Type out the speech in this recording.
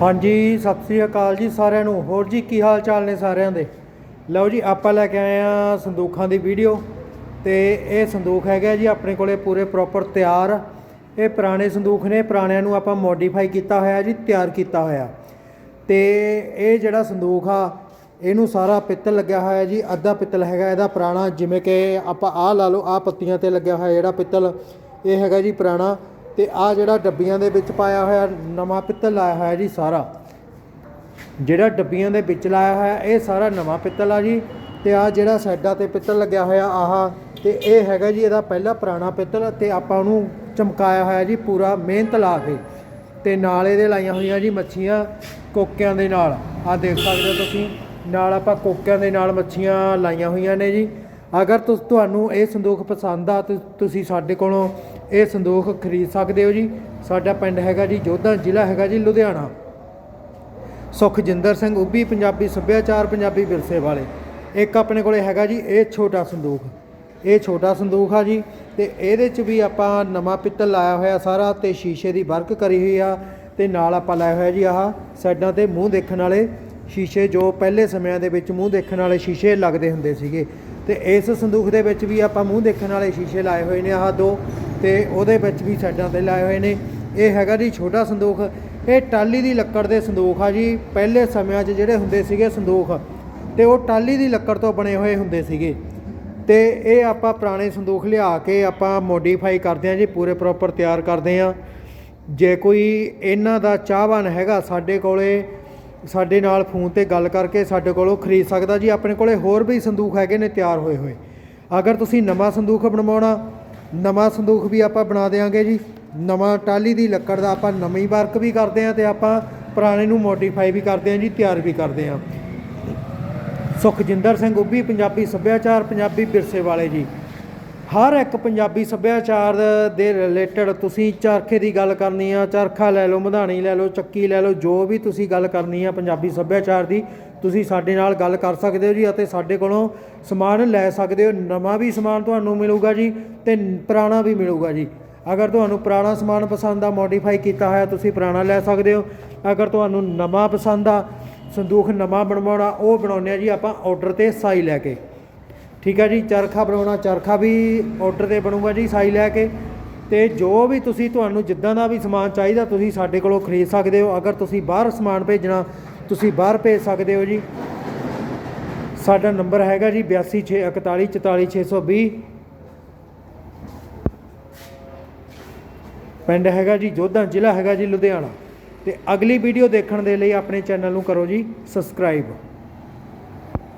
ਹਾਂਜੀ, ਸਤਿ ਸ੍ਰੀ ਅਕਾਲ ਜੀ ਸਾਰਿਆਂ ਨੂੰ। ਹੋਰ ਜੀ, ਕੀ ਹਾਲ ਚਾਲ ਨੇ ਸਾਰਿਆਂ ਦੇ? ਲਓ ਜੀ, ਆਪਾਂ ਲੈ ਕੇ ਆਏ ਆ ਸੰਦੂਖਾਂ ਦੀ ਵੀਡੀਓ ਤੇ ਇਹ ਸੰਦੂਖ ਹੈਗਾ ਜੀ ਆਪਣੇ ਕੋਲੇ ਪੂਰੇ ਪ੍ਰੋਪਰ ਤਿਆਰ। ਇਹ ਪੁਰਾਣੇ ਸੰਦੂਖ ਨੇ, ਪੁਰਾਣਿਆਂ ਨੂੰ ਆਪਾਂ ਮੋਡੀਫਾਈ ਕੀਤਾ ਹੋਇਆ ਜੀ, ਤਿਆਰ ਕੀਤਾ ਹੋਇਆ। ਤੇ ਇਹ ਜਿਹੜਾ ਸੰਦੂਖ ਆ, ਇਹਨੂੰ ਸਾਰਾ ਪਿੱਤਲ ਲੱਗਿਆ ਹੋਇਆ ਜੀ, ਅੱਧਾ ਪਿੱਤਲ ਹੈਗਾ ਇਹਦਾ ਪੁਰਾਣਾ, ਜਿਵੇਂ ਕਿ ਆਪਾਂ ਆਹ ਲਾ ਲਓ, ਆਹ ਪੱਤੀਆਂ ਤੇ ਲੱਗਿਆ ਹੋਇਆ ਜਿਹੜਾ ਪਿੱਤਲ, ਇਹ ਹੈਗਾ ਜੀ ਪੁਰਾਣਾ। ਤੇ ਆਹ ਜਿਹੜਾ ਡੱਬੀਆਂ ਦੇ ਵਿੱਚ ਪਾਇਆ ਹੋਇਆ ਨਵਾਂ ਪਿੱਤਲ ਲਾਇਆ ਹੋਇਆ ਜੀ ਸਾਰਾ। ਜਿਹੜਾ ਡੱਬੀਆਂ ਦੇ ਵਿੱਚ ਲਾਇਆ ਹੋਇਆ, ਇਹ ਸਾਰਾ ਨਵਾਂ ਪਿੱਤਲ ਆ ਜੀ। ਤੇ ਆ ਜਿਹੜਾ ਸਾਈਡਾਂ ਤੇ ਪਿੱਤਲ ਲੱਗਿਆ ਹੋਇਆ, ਆਹਾ। ਤੇ ਇਹ ਹੈਗਾ ਜੀ ਇਹਦਾ ਪਹਿਲਾ ਪੁਰਾਣਾ ਪਿੱਤਲ ਤੇ ਆਪਾਂ ਉਹਨੂੰ ਚਮਕਾਇਆ ਹੋਇਆ ਜੀ ਪੂਰਾ ਮਿਹਨਤ ਲਾ ਕੇ। ਤੇ ਨਾਲ ਇਹਦੇ ਲਾਈਆਂ ਹੋਈਆਂ ਜੀ ਮੱਛੀਆਂ ਕੋਕਿਆਂ ਦੇ ਨਾਲ। ਆ ਦੇਖ ਸਕਦੇ ਹੋ ਤੁਸੀਂ, ਨਾਲ ਆਪਾਂ ਕੋਕਿਆਂ ਦੇ ਨਾਲ ਮੱਛੀਆਂ ਲਾਈਆਂ ਹੋਈਆਂ ਨੇ ਜੀ। ਅਗਰ ਤੁਹਾਨੂੰ ਇਹ ਸੰਦੂਖ ਪਸੰਦ ਆ, ਤੇ ਤੁਸੀਂ ਸਾਡੇ ਕੋਲੋਂ ਇਹ ਸੰਦੂਖ ਖਰੀਦ ਸਕਦੇ ਹੋ ਜੀ। ਸਾਡਾ ਪਿੰਡ ਹੈਗਾ ਜੀ ਜੋਧਾ, ਜ਼ਿਲ੍ਹਾ ਹੈਗਾ ਜੀ ਲੁਧਿਆਣਾ। ਸੁਖਜਿੰਦਰ ਸਿੰਘ ਉੱਭੀ, ਪੰਜਾਬੀ ਸੱਭਿਆਚਾਰ, ਪੰਜਾਬੀ ਵਿਰਸੇ ਵਾਲੇ। ਇੱਕ ਆਪਣੇ ਕੋਲੇ ਹੈਗਾ ਜੀ, ਇਹ ਛੋਟਾ ਸੰਦੂਖ। ਇਹ ਛੋਟਾ ਸੰਦੂਖ ਆ ਜੀ, ਤੇ ਇਹਦੇ ਚ ਵੀ ਆਪਾਂ ਨਵਾਂ ਪਿੱਤਲ ਲਾਇਆ ਹੋਇਆ ਸਾਰਾ, ਤੇ ਸ਼ੀਸ਼ੇ ਦੀ ਵਰਕ ਕਰੀ ਹੋਈ ਆ, ਤੇ ਨਾਲ ਆਪਾਂ ਲਾਇਆ ਹੋਇਆ ਜੀ ਆਹ ਸਾਈਡਾਂ ਤੇ ਮੂੰਹ ਦੇਖਣ ਵਾਲੇ। ਸ਼ੀਸ਼ੇ ਜੋ ਪਹਿਲੇ ਸਮਿਆਂ ਦੇ ਵਿੱਚ ਮੂੰਹ ਦੇਖਣ ਵਾਲੇ ਸ਼ੀਸ਼ੇ ਲੱਗਦੇ ਹੁੰਦੇ ਸੀਗੇ। ਤੇ ਇਸ ਸੰਦੂਖ ਦੇ ਵਿੱਚ ਵੀ ਆਪਾਂ ਮੂੰਹ ਦੇਖਣ ਵਾਲੇ ਸ਼ੀਸ਼ੇ ਲਾਏ ਹੋਏ ਨੇ ਆਹ ਦੋ ਤੇ ਉਹਦੇ ਵਿੱਚ ਵੀ ਸਾਈਡਾਂ ਤੇ ਲਾਏ ਹੋਏ ਨੇ। ਇਹ ਹੈਗਾ ਜੀ ਛੋਟਾ ਸੰਦੂਖ। ਇਹ ਟਾਲੀ ਦੀ ਲੱਕੜ ਦੇ ਸੰਦੂਖ ਆ ਜੀ। ਪਹਿਲੇ ਸਮਿਆਂ 'ਚ ਜਿਹੜੇ ਹੁੰਦੇ ਸੀਗੇ ਸੰਦੂਖ, ਤੇ ਉਹ ਟਾਲੀ ਦੀ ਲੱਕੜ ਤੋਂ ਬਣੇ ਹੋਏ ਹੁੰਦੇ ਸੀਗੇ। ਤੇ ਇਹ ਆਪਾਂ ਪੁਰਾਣੇ ਸੰਦੂਖ ਲਿਆ ਕੇ ਆਪਾਂ ਮੋਡੀਫਾਈ ਕਰਦੇ ਹਾਂ ਜੀ, ਪੂਰੇ ਪ੍ਰੋਪਰ ਤਿਆਰ ਕਰਦੇ ਹਾਂ। ਜੇ ਕੋਈ ਇਹਨਾਂ ਦਾ ਚਾਹਵਾਨ ਹੈਗਾ ਸਾਡੇ ਕੋਲੇ ਸਾਡੇ ਨਾਲ ਫੋਨ ਤੇ ਗੱਲ ਕਰਕੇ ਸਾਡੇ ਕੋਲੋਂ ਖਰੀਦ ਸਕਦਾ ਜੀ। ਆਪਣੇ ਕੋਲੇ ਹੋਰ ਵੀ ਸੰਦੂਖ ਹੈਗੇ ਨੇ, ਤਿਆਰ ਹੋਏ ਹੋਏ। ਅਗਰ ਤੁਸੀਂ ਨਵਾਂ ਸੰਦੂਖ ਬਣਵਾਉਣਾ, ਨਵਾਂ ਸੰਦੂਖ ਵੀ ਆਪਾਂ ਬਣਾ ਦੇਵਾਂਗੇ ਜੀ। ਨਵਾਂ ਟਾਲੀ ਦੀ ਲੱਕੜ ਦਾ ਆਪਾਂ ਨਵੀਂ ਵਰਕ ਵੀ ਕਰਦੇ ਹਾਂ ਤੇ ਆਪਾਂ ਪੁਰਾਣੇ ਨੂੰ ਮੋਡੀਫਾਈ ਵੀ ਕਰਦੇ ਹਾਂ ਜੀ, ਤਿਆਰ ਵੀ ਕਰਦੇ ਹਾਂ। ਸੁਖਜਿੰਦਰ ਸਿੰਘ, ਉੱਭੀ ਪੰਜਾਬੀ ਸੱਭਿਆਚਾਰ, ਪੰਜਾਬੀ ਵਿਰਸੇ ਵਾਲੇ ਜੀ। ਹਰ ਇੱਕ ਪੰਜਾਬੀ ਸੱਭਿਆਚਾਰ ਦੇ ਰਿਲੇਟਡ ਤੁਸੀਂ ਚਰਖੇ ਦੀ ਗੱਲ ਕਰਨੀ ਆ, ਚਰਖਾ ਲੈ ਲਓ, ਮਧਾਣੀ ਲੈ ਲਓ, ਚੱਕੀ ਲੈ ਲਓ, ਜੋ ਵੀ ਤੁਸੀਂ ਗੱਲ ਕਰਨੀ ਆ ਪੰਜਾਬੀ ਸੱਭਿਆਚਾਰ ਦੀ, ਤੁਸੀਂ ਸਾਡੇ ਨਾਲ ਗੱਲ ਕਰ ਸਕਦੇ ਹੋ ਜੀ ਅਤੇ ਸਾਡੇ ਕੋਲੋਂ ਸਮਾਨ ਲੈ ਸਕਦੇ ਹੋ। ਨਵਾਂ ਵੀ ਸਮਾਨ ਤੁਹਾਨੂੰ ਮਿਲੂਗਾ ਜੀ ਤੇ ਪੁਰਾਣਾ ਵੀ ਮਿਲੂਗਾ ਜੀ। ਅਗਰ ਤੁਹਾਨੂੰ ਪੁਰਾਣਾ ਸਮਾਨ ਪਸੰਦ ਆ ਮੋਡੀਫਾਈ ਕੀਤਾ ਹੋਇਆ, ਤੁਸੀਂ ਪੁਰਾਣਾ ਲੈ ਸਕਦੇ ਹੋ। ਅਗਰ ਤੁਹਾਨੂੰ ਨਵਾਂ ਪਸੰਦ ਆ, ਸੰਦੂਖ ਨਵਾਂ ਬਣਵਾਉਣਾ, ਉਹ ਬਣਾਉਂਦੇ ਆ ਜੀ ਆਪਾਂ ਆਰਡਰ ਤੇ ਸਾਈ ਲੈ ਕੇ। ਠੀਕ ਹੈ ਜੀ, ਚਰਖਾ ਬਣਾਉਣਾ, ਚਰਖਾ ਵੀ ਆਰਡਰ ਤੇ ਬਣੂਗਾ ਜੀ, ਸਾਈ ਲੈ ਕੇ। ਤੇ ਜੋ ਵੀ ਤੁਸੀਂ ਤੁਹਾਨੂੰ ਜਿੱਦਾਂ ਦਾ ਵੀ ਸਮਾਨ ਚਾਹੀਦਾ, ਤੁਸੀਂ ਸਾਡੇ ਕੋਲੋਂ ਖਰੀਦ ਸਕਦੇ ਹੋ। ਅਗਰ ਤੁਸੀਂ ਬਾਹਰ ਸਮਾਨ ਭੇਜਣਾ, ਤੁਸੀਂ ਬਾਹਰ ਭੇਜ ਸਕਦੇ ਹੋ ਜੀ। ਸਾਡਾ ਨੰਬਰ ਹੈਗਾ ਜੀ 8264144620 ਪਿੰਡ ਹੈਗਾ ਜੀ, ਜੋਧਾ ਜ਼ਿਲ੍ਹਾ ਹੈਗਾ ਜੀ, ਲੁਧਿਆਣਾ। ਤੇ ਅਗਲੀ ਵੀਡੀਓ ਦੇਖਣ ਦੇ ਲਈ ਆਪਣੇ ਚੈਨਲ ਨੂੰ ਕਰੋ ਜੀ ਸਬਸਕ੍ਰਾਈਬ